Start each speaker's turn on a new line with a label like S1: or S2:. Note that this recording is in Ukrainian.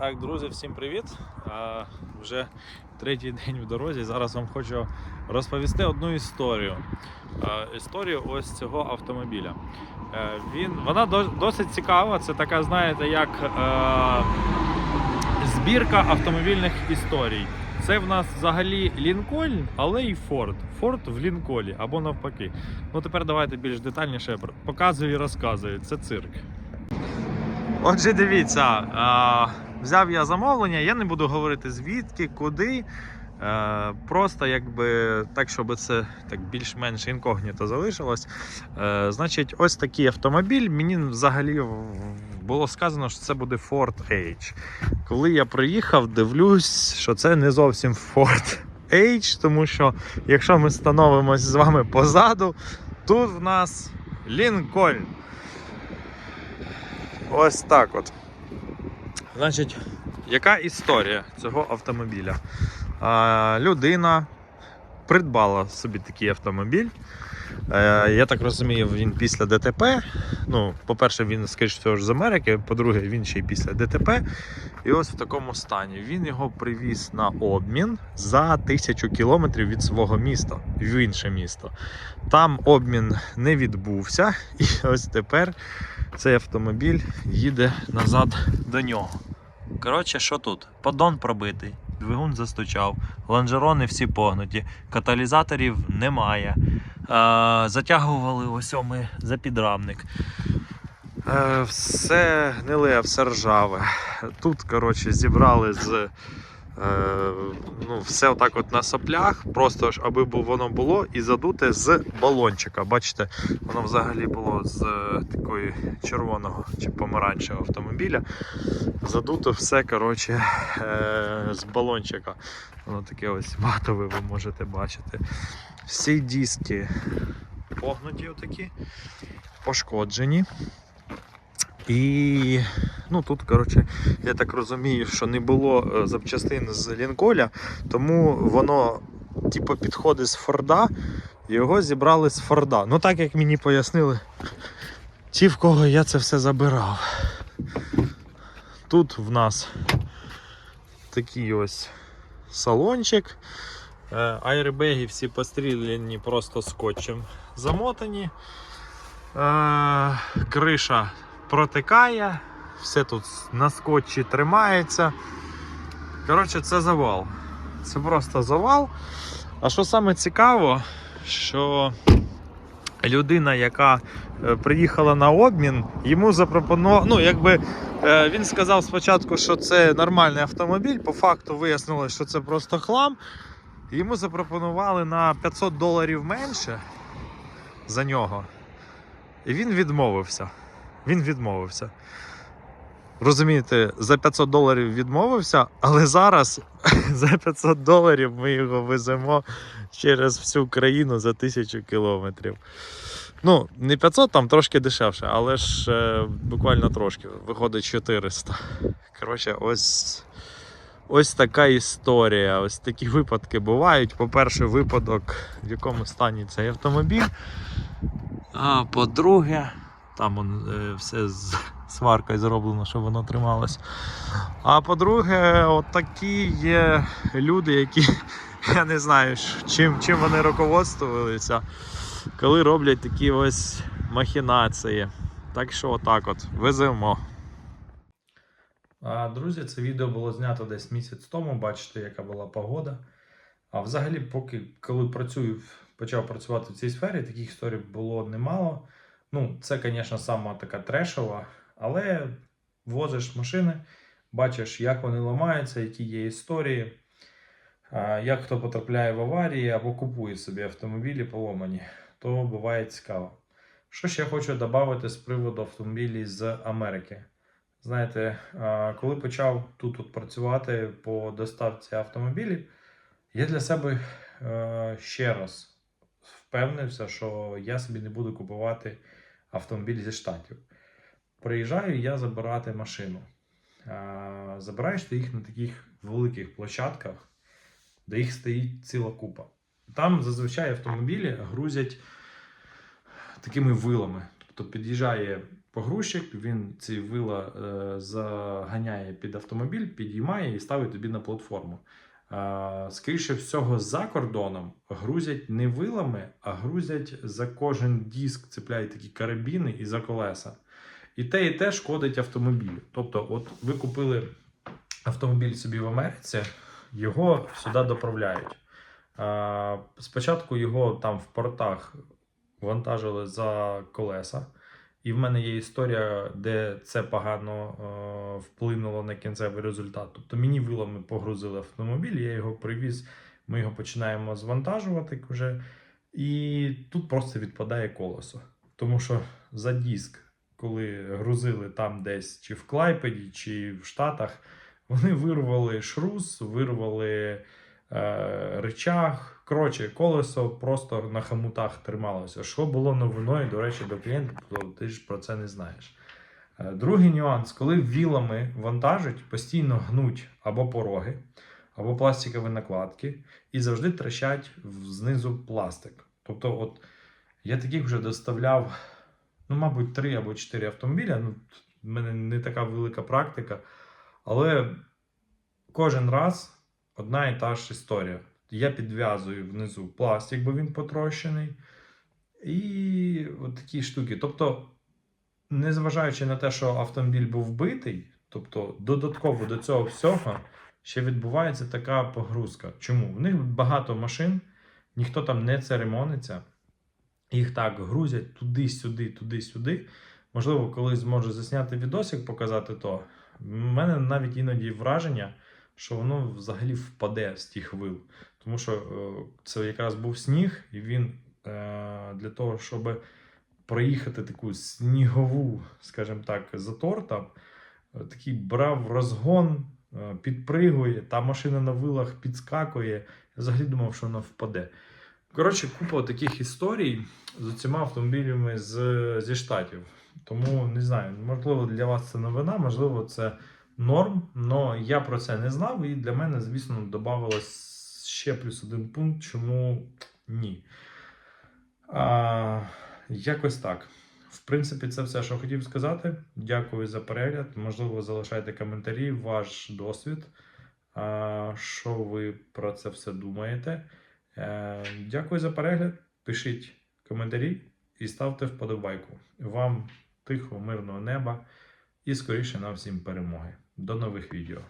S1: Так, друзі, всім привіт. А, вже третій день в дорозі. Зараз вам хочу розповісти одну історію. А, історію ось цього автомобіля. Е, він, вона досить цікава. Це така, знаєте, як е, збірка автомобільних історій. Це в нас взагалі Лінкольн, але й Форд. Форд в Лінколі або навпаки. Ну тепер давайте більш детальніше показую і розказую. Це цирк. Отже, дивіться, а, взяв я замовлення, я не буду говорити звідки, куди. Е, просто якби так, щоб це так більш-менш інкогніто залишилось. Е, значить, ось такий автомобіль. Мені взагалі було сказано, що це буде Ford H. Коли я приїхав, дивлюсь, що це не зовсім Ford H, тому що якщо ми становимось з вами позаду, тут в нас Lincoln. Ось так от. Значить, яка історія цього автомобіля? А, людина придбала собі такий автомобіль. Е, я так розумію, він після ДТП. Ну, по-перше, він, скоріш всього, з Америки, по-друге, він ще й після ДТП. І ось в такому стані. Він його привіз на обмін за тисячу кілометрів від свого міста в інше місто. Там обмін не відбувся, і ось тепер цей автомобіль їде назад до нього. Коротше, що тут? Поддон пробитий, двигун застучав, лонжерони всі погнуті, каталізаторів немає. Е, затягували ось ми за підрамник. Е, все гниле, все ржаве. Тут, коротше, зібрали з. Е, ну, все отак от на соплях, просто ж аби воно було і задуте з балончика. Бачите, воно взагалі було з е, такої червоного чи помаранчевого автомобіля. Задуто все коротше, е, з балончика. Воно таке ось матове, ви можете бачити. Всі диски погнуті отакі, пошкоджені. І ну тут, коротше, я так розумію, що не було е, запчастин з Лінколя, тому воно типу підходить з Форда, його зібрали з Форда. Ну так як мені пояснили, ті, в кого я це все забирав. Тут в нас такий ось салончик. Е, Айрбеги всі постріляні просто скотчем замотані. Е, Криша протикає, все тут на скотчі тримається. Коротше, це завал. Це просто завал. А що саме цікаво, що людина, яка е, приїхала на обмін, йому запропонував. Ну, якби е, він сказав спочатку, що це нормальний автомобіль, по факту вияснилось, що це просто хлам. Йому запропонували на 500 доларів менше за нього. І він відмовився. Він відмовився. Розумієте, за 500 доларів відмовився, але зараз за 500 доларів ми його веземо через всю країну за 1000 кілометрів. Ну, не 500, там трошки дешевше, але ж е, буквально трошки. Виходить 400. Коротше, ось, ось така історія. Ось такі випадки бувають. По-перше, випадок, в якому стані цей автомобіль. А по-друге, там он, е, все з сваркою зроблено, щоб воно трималось. А по-друге, от такі є люди, які я не знаю, чим, чим вони руководствувалися, коли роблять такі ось махінації. Так що отак от, веземо. Друзі, це відео було знято десь місяць тому. Бачите, яка була погода. А взагалі, поки коли працюю, почав працювати в цій сфері, таких історій було немало. Ну, це, звісно, сама така трешова, але возиш машини, бачиш, як вони ламаються, які є історії, як хто потрапляє в аварії або купує собі автомобілі поломані, то буває цікаво. Що ще хочу додати з приводу автомобілів з Америки. Знаєте, коли почав тут от працювати по доставці автомобілів, я для себе е, ще раз впевнився, що я собі не буду купувати автомобіль зі штатів. Приїжджаю я забирати машину. Забираєш ти їх на таких великих площадках, де їх стоїть ціла купа. Там зазвичай автомобілі грузять такими вилами. Тобто під'їжджає погрузчик, він ці вила е, заганяє під автомобіль, підіймає і ставить тобі на платформу. Скоріше всього, за кордоном грузять не вилами, а грузять за кожен диск, цепляють такі карабіни і за колеса. І те, і те шкодить автомобілю. Тобто, от ви купили автомобіль собі в Америці, його сюди доправляють. Спочатку його там в портах вантажили за колеса. І в мене є історія, де це погано е, вплинуло на кінцевий результат. Тобто мені вилами погрузили автомобіль, я його привіз, ми його починаємо звантажувати вже. І тут просто відпадає колесо. Тому що за диск, коли грузили там десь чи в Клайпеді, чи в Штатах, вони вирвали шрус, вирвали е, речах. Коротше, колесо просто на хамутах трималося. Що було новиною, до речі, до клієнта, то ти ж про це не знаєш. Е, Другий нюанс, коли вілами вантажать, постійно гнуть або пороги, або пластикові накладки, і завжди трещать знизу пластик. Тобто, от я таких вже доставляв, ну, мабуть, три або чотири автомобіля. Ну, в мене не така велика практика, але кожен раз одна і та ж історія. Я підв'язую внизу пластик, бо він потрощений. І от такі штуки. Тобто, незважаючи на те, що автомобіль був вбитий, тобто додатково до цього всього ще відбувається така погрузка. Чому? В них багато машин, ніхто там не церемониться, їх так грузять туди-сюди, туди-сюди. Можливо, колись зможу засняти відосик, показати то. У мене навіть іноді враження, що воно взагалі впаде з тих вил. Тому що е, це якраз був сніг, і він е, для того, щоб проїхати таку снігову, скажімо так, затор там, е, такий брав розгон, підпригує, та машина на вилах підскакує. Я взагалі думав, що вона впаде. Коротше, купа таких історій з цими автомобілями з, зі штатів. Тому не знаю, можливо, для вас це новина, можливо, це норм, але я про це не знав, і для мене, звісно, додавалось ще плюс один пункт, чому ні. А, якось так. В принципі, це все, що хотів сказати. Дякую за перегляд. Можливо, залишайте коментарі, ваш досвід. Що ви про це все думаєте? Е, Дякую за перегляд. Пишіть коментарі і ставте вподобайку. Вам тихого, мирного неба і скоріше нам всім перемоги. До нових відео.